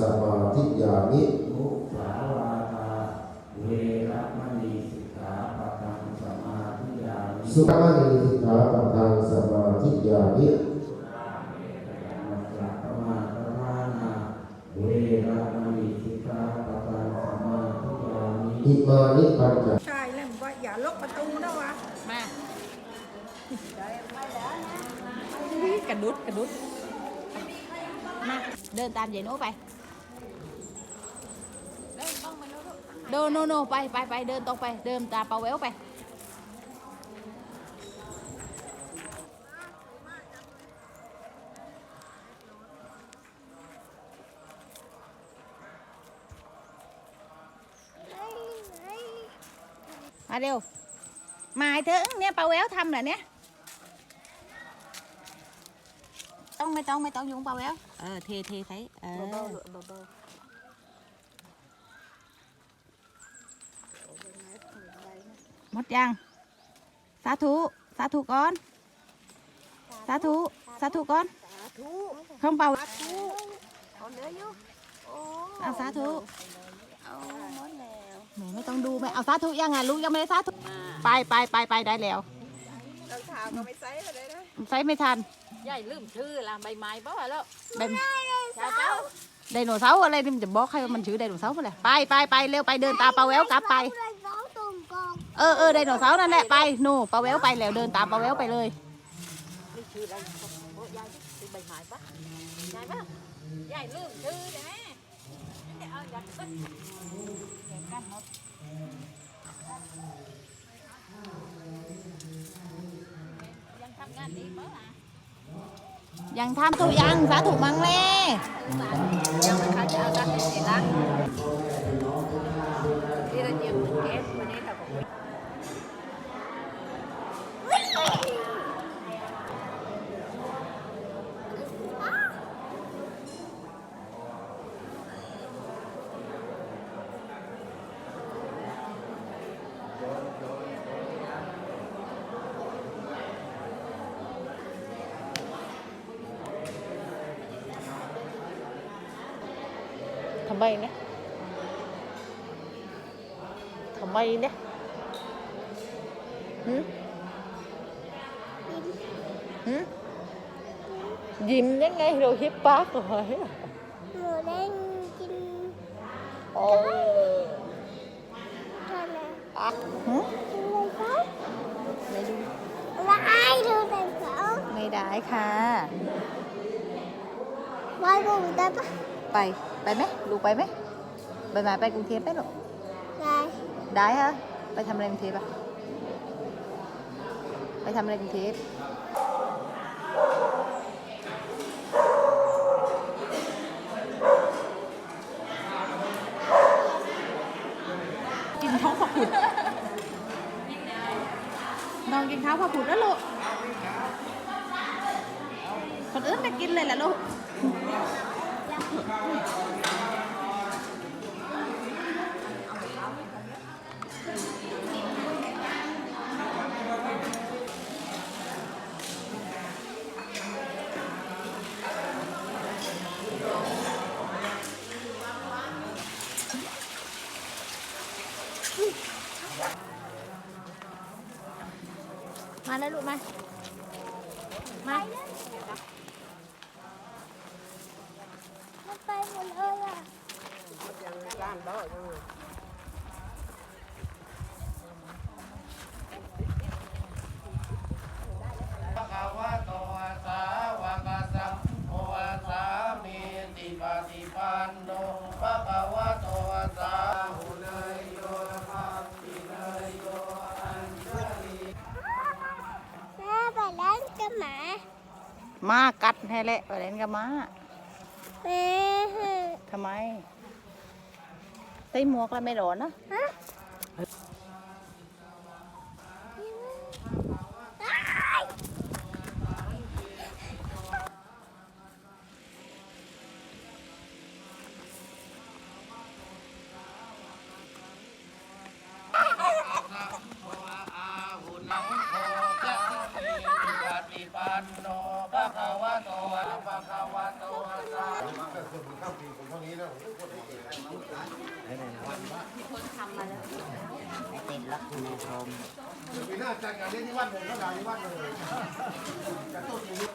สมาธิยามิมุสาวาทาเวรมณีสิกขาปะทังสมาธิยามิสุขมณีสิกขาปะทังสมาธิยามิมัจจปมาทมานาเวรมณีสิกขาปะทังสมาธิยามิอิมานิปัญจใช่แล้วว่าอย่าล็อกประตูนะวะมากระดุดกระดุดมาเดินตามยายโน้ไป เดินโนโนไปไปไปเดินตรงไป เดินตามปาแววไป มาเร็ว มาให้ถึงเนี่ยปาแววทำเหรอเนี่ย ต้องไม่ต้องไม่ต้องยุงปาแววเออเทเทใส่เออหม ดยัง สาธุ สาธุก่อน สาธุ สาธุก่อนเครื่องเป่าเอาสาธุแหมไม่ต้องดูไหมเอาสาธุยังไงลูกยังไม่ได้สาธุ ไปไปไปไปได้แล้วเราถามก็ไม่ใส่เลยนะใช้ไม่ทันยายลืมชื่อละใบไม้บ่ว่าแล้วเป็นเจ้าเจ้าไดโนเสาร์อะไรนี่มันจะบอกใครว่ามันชื่อไดโนเสาร์อะไรไปไปไปเร็วไปเดินตามปลาแววกลับไป เออเออไดโนเสาร์นั่นแหละไปหนูปลาแววไปแล้วเดินตามปลาแววไปเลยนี่ชื่ออะไรโอ้ยายชื่อใบไม้ปะยายปะยายลืมชื่อใช่ไหมเดี๋ยวเอาอยากก็แข่งกันหมดยังทำงานดีบ่ล่ะยังทำทุกอยังสาธุมังแลยังไม่เข้าจะเอากันที่สิละที่เราเจียมเหมือนแก๊สวันนี้ ทำไมเนี่ยทำไมเนี่ยหืมหืมยิ้มยังไงเราฮิปปากเหรอหนูเล่นกินโอ้ทำไมอะหืมกินเลยเขาไม่ดูว่าไอ้ดูแต่เขาไม่ได้ค่ะว่ากูได้ปะไป ไปไหมลูกไปไหมไปมาไปกรุงเทพไหมลูกได้ได้ฮะไปทำอะไรกรุงเทพอะไปทำอะไรกรุงเทพกินท้องผักผุดน้องกินข้าวผักผุดแล้วลูก คนอื่นไม่กินเลยล่ะลูก มาแล้วลูกมา มา มันไป หมดเลยอะภะคะวะโตสาวกสัมโฆสามีติปฏิปันโนภะคะวะโตสาหุเนยโยภัพพิเนยโยอัญชลีแม่ไปเล่นกับหมา มากัดให้แหละไปเล่นกับหมา ทำไมใส่หมวกแล้วไม่ร้อนนะฮะ เท่านี้นะผมก็คนได้เก่งติดลักในโรมเดี๋ยวปีหน้าจัดงานเลี้ยงที่วัดเลยก็ดานที่วัดเลยจะต้นปีนี้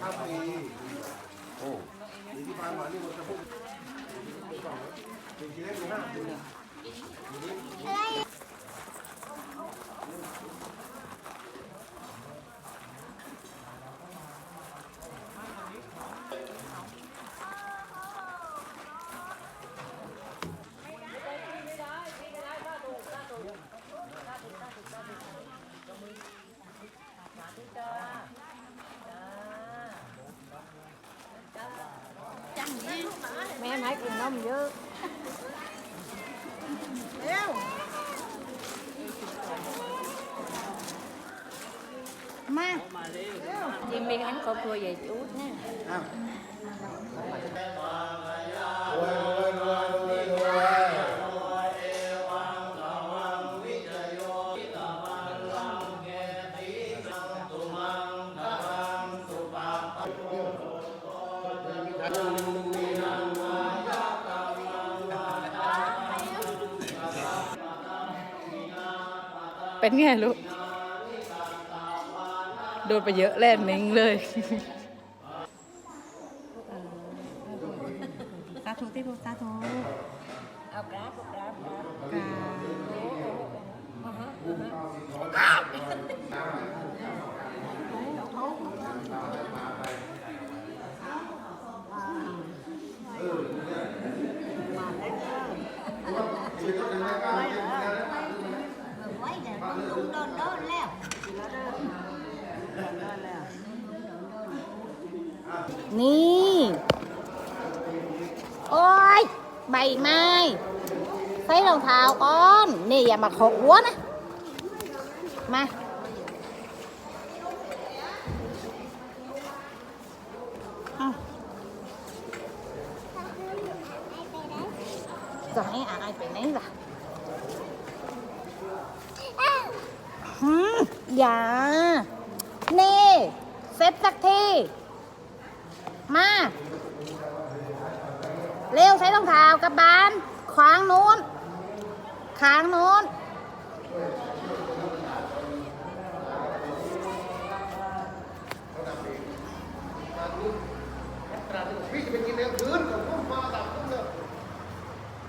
ข้ามปีโอ้ปีที่ผ่านมานี่มันจะพูดปีที่แล้วปีหน้าปีนี้ กินนมเยอะเร็วมาจิมมี hắn ครอบครัวใหญ่จุดนะรวยรว เป็นไงลูก โดนไปเยอะแล่นนิ่งเลยสาธุที่ลูกสาธุเอากราบกราบกราบกาไว้เดี๋ยวต้องลุงโดนโดนแล้ว นี่ โอ้ย ใบไม้ใส่รองเท้าก่อนนี่อย่ามาขกหัวนะ มาจะให้อายไปไหนล่ะหืมอย่า นี่ เซ็ตสักที มา เร็วใช้รองเท้ากับบานขวางนู้นขางนู้นมาอืมนี่ตั้ง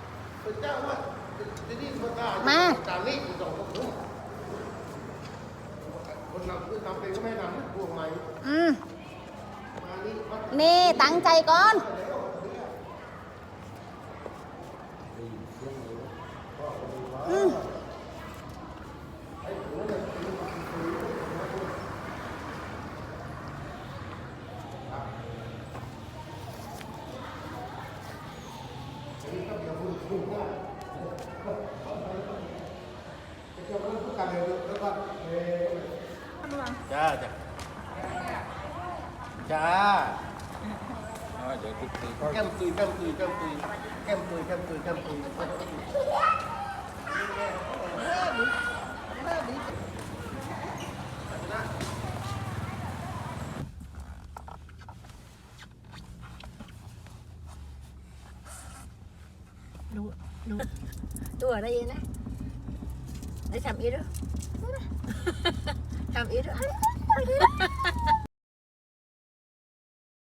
ใจก่อนเจ้าว่าที่นี่คนกล้า มา ตามนี้สองคนผมคนนำคือนำเป็นก็ไม่นำพวกใหม่ อืม มานี่วัด นี่ตั้งใจก่อน อืม เจ้าก็ต้องการเร็วแล้วก็เอ่ อจ้าจ้าจ้าแก้มตุยแก้มตุยแก้มตุยแก้มตุยแก้มตุยแก้มตุยตัวอะไรนะได้ทำอีกด้วยทำอีกด้วย Are they?